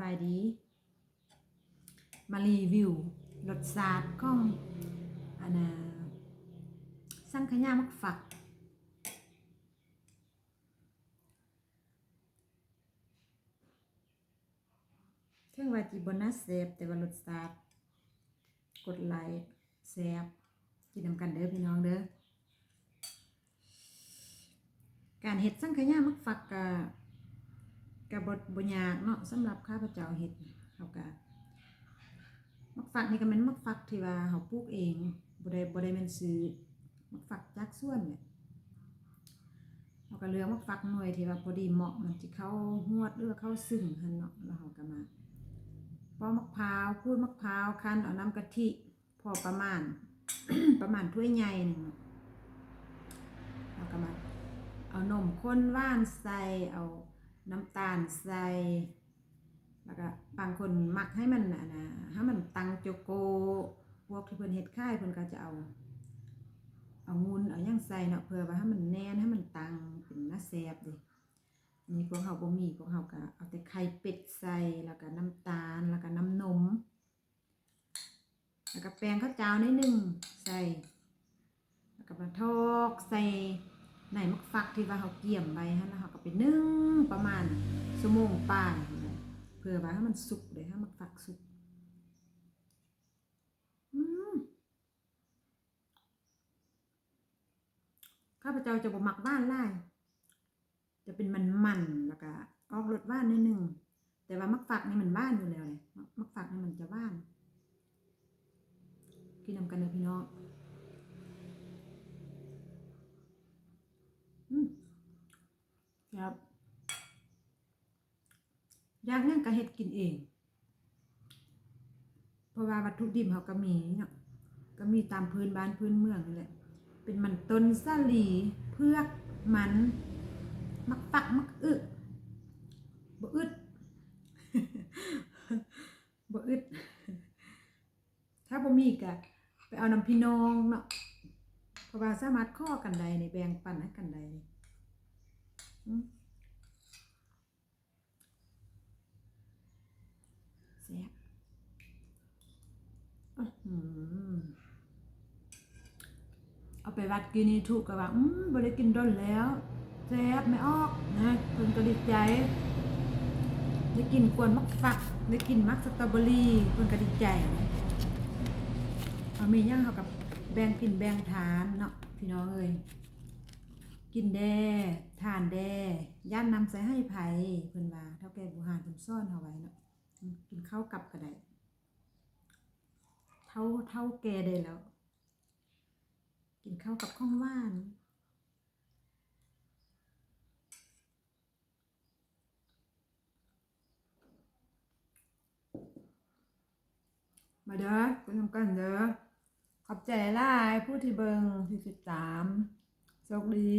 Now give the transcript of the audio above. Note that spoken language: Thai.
บายดี มารีวิวรสชาติของอันน่ะสังขยามักฝัก ถึงว่าจีบน่าเซฟแต่ว่ารสชาติกดไลค์แซฟกินนำกันเด้อพี่น้องเด้อการเฮ็ดสังขยามักฝักกะ กะบดบ่ยากเนาะสำหรับข้าพเจ้าเฮ็ดเฮากะมักฝักนี่ก็แม่นมักฝักที่ว่าเฮาปลูกเองบ่ได้บ่ได้แม่นซื้อมักฝักจากส่วนเนี่ยเฮาก็เลือกมักฝักหน่วยที่ว่าพอดีเหมาะมันสิเข้าฮวดหรือว่าเข้าซึ่งหันเนาะแล้วเฮาก็มาปอกมะพร้าวขูดมะพร้าวคั้นเอาน้ำกะทิพอประมาณ ประมาณถ้วยใหญ่หนึ่งเนาก็มาเอานมข้นว่านใส่เอา น้ำตาลใส่แล้วก็บางคนมักให้มันนะนะให้มันตังโจโกพวกที่เพิ่นเฮ็ดค่ายเพิ่นก็จะเอา เอางูนเอาหยังใส่เนาะเพื่อว่าให้มันแน่นให้มันตังเป็นน่าแซ่บเดิอันนี้พวกเฮาบ่มีพวกเฮาก็เอาแต่ไข่เป็ดใส่แล้วก็น้ำตาลแล้วก็น้ำนม แล้วก็แป้งข้าวเจ้านิดนึงใส่ แล้วก็มาทอกใส่ ในมักฟักที่ว่าเขาเกี่ยมไปฮะแล้วเขาก็ไปนึ่งประมาณชั่วโมงป่ายเพื่อว่าให้มันสุกเลยให้มักฟักสุกข้าพเจ้าจะบ่มักบ้านไล่จะเป็นมันมันๆแล้วก็ออกรสว่านนิดนึงแต่ว่ามักฟักนี่มันบ้านอยู่แล้วเลยมักมักฟักนี่มันจะบ้านกินนำกันเลยพี่น้อง ครับอยากนั่งก็เฮ็ดกินเอง เพราะว่าวัตถุดิบเขาก็มีเนาะก็มีตามพื้นบ้านพื้นเมืองนี่แหละ เป็นมันต้นสาลีเพือกมันมักปักมักอึบ่อึดบ่อึดถ้าบ่มีก็ไปเอาน้ำพี่น้องเนาะ เพราะว่าสามารถข้อกันใดในแบ่งปันให้กันใดนี่อืมแซ่บอื้อหือเอาไปวัดกินนี่ถูกกับว่า อืมบ่ได้กินด้นแล้วแซ่บไม่ออกนะเพิ่นก็ดีใจได้กินกวนมักฟักได้กินมักสตรอเบอรี่เพิ่นก็ดีใจเอามีหยังเขากับ แบ่งกินแบ่งทานเนาะพี่น้องเอ้ยกินแด่ทานแด่ย่านนำใส่ให้ไผเพิ่นว่าเท่าแก่บูหานเพิ่นซ่อนเอาไว้เนาะกินข้าวกับก็ได้เท่าเท่าแก่ได้แล้ว กินข้าวกับข้องว่านมาเด้อคุณทำกันเด้อ ใจหลายผู้ที่เบิงที่สิบสามโชคดี